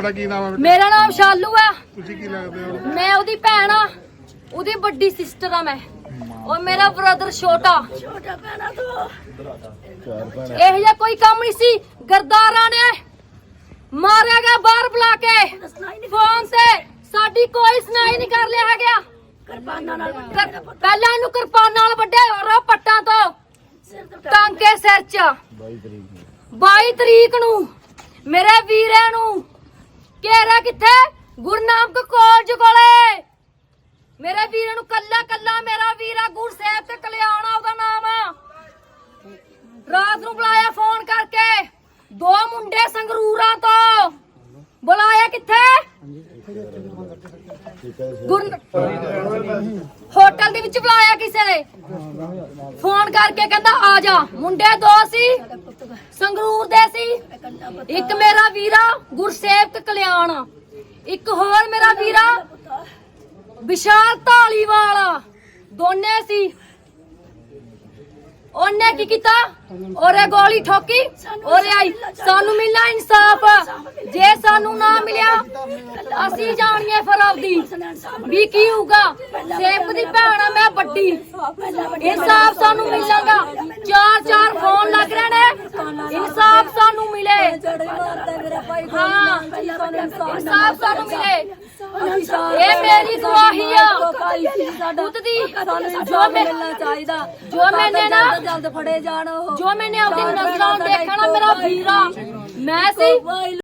ਤੁਹਾਡਾ ਕੀ ਨਾਮ ਹੈ ਬੇਟਾ? ਮੇਰਾ ਨਾਮ ਸ਼ਾਲੂ ਆ। ਤੁਸੀਂ ਕੀ ਲੱਗਦੇ ਹੋ? ਮੈਂ ਉਹਦੀ ਭੈਣ ਆ। ਉਹਦੀ ਵੱਡੀ ਸਿਸਟਰ ਆ ਮੈਂ। ਔਰ ਮੇਰਾ ਬ੍ਰਦਰ ਛੋਟਾ। ਛੋਟਾ ਭੈਣਾ ਤੋਂ ਇਹ ਜਿਹਾ ਕੋਈ ਕੰਮ ਨਹੀਂ ਸੀ। ਗਰਦਾਰਾਂ ਨੇ ਮਾਰਿਆ ਗਿਆ ਬਾਹਰ ਬੁਲਾ ਕੇ। ਫੋਨ ਤੇ ਸਾਡੀ ਕੋਈ ਸੁਣਾਈ ਨਹੀਂ ਕਰ ਲਿਆ ਹੈਗਾ। ਕਿਰਪਾਨਾਂ ਨਾਲ ਪਹਿਲਾਂ ਇਹਨੂੰ ਕਿਰਪਾਨਾਂ ਨਾਲ ਵੱਡੇ ਰੋ ਪੱਟਾਂ ਤੋਂ। ਟਾਂਕੇ ਸਿਰ 'ਚ। 22 ਤਰੀਕ ਨੂੰ। ਮੇਰੇ ਵੀਰੇ ਨੂੰ ਘੇਰਾ ਕਿੱਥੇ? ਗੁਰਨਾਮਕ ਕਾਲਜ ਕੋਲੇ। ਮੇਰੇ ਵੀਰੇ ਨੂੰ ਕੱਲਾ ਕੱਲਾ ਮੇਰਾ ਵੀਰਾ ਗੁਰਸੇਵ ਤੇ ਕਲਿਆਣਾ ਉਹਦਾ ਨਾਮ। ਆ ਰਾਤ ਨੂੰ ਬੁਲਾਇਆ ਫੋਨ ਕਰਕੇ। ਦੋ ਮੁੰਡੇ ਸੰਗਰੂਰਾਂ ਤੋਂ। ਬੁਲਾਇਆ ਕਿੱਥੇ? ਗੁਰ ਹੋਟਲ ਦੇ ਵਿੱਚ ਬੁਲਾਇਆ ਕਿਸੇ ਨੇ? ਫੋਨ ਕਰਕੇ ਕਹਿੰਦਾ, ਆ ਜਾ। ਮੁੰਡੇ ਦੋ ਸੀ, ਸੰਗਰੂਰ ਦੇ ਸੀ। ਇੱਕ ਮੇਰਾ ਵੀਰਾ, ਗੁਰਸੇਵਕ ਕਲਿਆਣ। ਇੱਕ ਹੋਰ ਮੇਰਾ ਵੀਰਾ, ਵਿਸ਼ਾਲ ਢਾਲੀਵਾਲ ਦੋਨੇ ਸੀ ਉਹਨੇ ਕੀ ਕੀਤਾ? ਉਹਰੇ ਗੋਲੀ ਠੋਕੀ ਉਹਰੇ ਆਈ। ਸਾਨੂੰ ਮਿਲਣਾ ਇਨਸਾਫ। ਜੇ ਸਾਨੂੰ ਨਾ ਮਿਲਿਆ, ਅਸੀਂ ਜਾਣੀਏ ਫਿਰ ਆਪਦੀ। ਵੀ ਕੀ ਹੋਊਗਾ? ਸੇਫ ਦੀ ਭੈਣ ਆ, ਮੈਂ ਵੱਡੀ। ਇਨਸਾਫ ਸਾਨੂੰ ਮਿਲੇਗਾ। ਚਾਰ ਚਾਰ ਫੋਨ ਲੱਗ ਰਹੇ ਨੇ। ਇਨਸਾਫ ਸਾਨੂੰ ਮਿਲੇ। ਹਾਂ, ਇਨਸਾਫ ਸਾਨੂੰ ਮਿਲੇ। ਇਹ ਮੇਰੀ ਗਵਾਹੀ ਆ। ਪੁੱਤ ਦੀ ਜੋ ਮੈਂ ਚਾਹੀਦਾ। ਜੋ ਮੈਨੇ ਨਾ ਜਲਦ ਫੜੇ ਜਾਣ ਉਹ। ਜੋ ਮੈਨੇ ਆਪਣੀ ਨਜ਼ਰਾਂ ਨਾਲ ਦੇਖਣਾ ਮੇਰਾ ਵੀਰਾ। ਮੈਂ ਸੀ